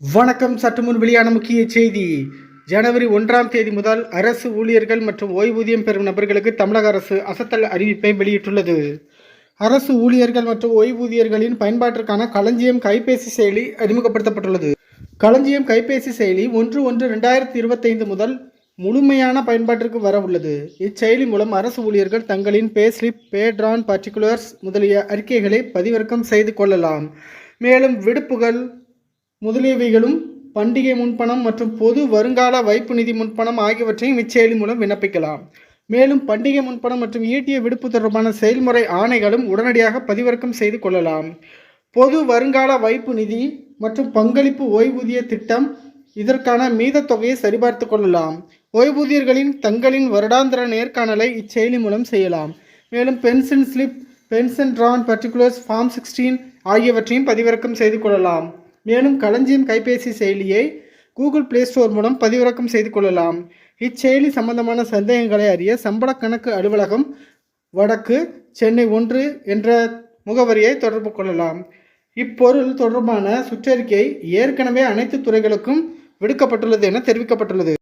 வணக்கம். சற்று முன் வெளியான முக்கிய செய்தி. ஜனவரி ஒன்றாம் தேதி முதல் அரசு ஊழியர்கள் மற்றும் ஓய்வூதியம் பெறும் நபர்களுக்கு தமிழக அரசு அசத்தல் அறிவிப்பை வெளியிட்டுள்ளது. அரசு ஊழியர்கள் மற்றும் ஓய்வூதியர்களின் பயன்பாட்டிற்கான களஞ்சியம் கைபேசி செயலி அறிமுகப்படுத்தப்பட்டுள்ளது. களஞ்சியம் கைபேசி செயலி ஒன்று ஒன்று ரெண்டாயிரத்தி இருபத்தைந்து முதல் முழுமையான பயன்பாட்டிற்கு வர உள்ளது. இச்செயலி மூலம் அரசு ஊழியர்கள் தங்களின் பேஸ்லிப் பேட்ரான் பர்டிகுலர்ஸ் முதலிய அறிக்கைகளை பதிவிறக்கம் செய்து கொள்ளலாம். மேலும் விடுப்புகள் முதலியவைகளும் பண்டிகை முன்பணம் மற்றும் பொது வருங்கால வைப்பு நிதி முன்பணம் ஆகியவற்றையும் இச்செயலி மூலம் விண்ணப்பிக்கலாம். மேலும் பண்டிகை முன்பணம் மற்றும் ஈட்டிய விடுப்பு தொடர்பான செயல்முறை ஆணைகளும் உடனடியாக பதிவிறக்கம் செய்து கொள்ளலாம். பொது வருங்கால வைப்பு நிதி மற்றும் பங்களிப்பு ஓய்வூதிய திட்டம் இதற்கான மீத தொகையை சரிபார்த்து கொள்ளலாம். ஓய்வூதியர்களின் தங்களின் வருடாந்திர நேர்காணலை இச்செயலி மூலம் செய்யலாம். மேலும் pension slip pension drawn particulars form sixteen ஆகியவற்றையும் பதிவிறக்கம் செய்து கொள்ளலாம். மேலும் களஞ்சியம் கைபேசி செயலியை கூகுள் பிளே ஸ்டோர் மூலம் பதிவிறக்கம் செய்து கொள்ளலாம். இச்செயலி சம்பந்தமான சந்தேகங்களை அறிய சம்பள கணக்கு அலுவலகம் வடக்கு சென்னை ஒன்று என்ற முகவரியை தொடர்பு கொள்ளலாம். இப்பொருள் தொடர்பான சுற்றறிக்கை ஏற்கனவே அனைத்து துறைகளுக்கும் விடுக்கப்பட்டுள்ளது என தெரிவிக்கப்பட்டுள்ளது.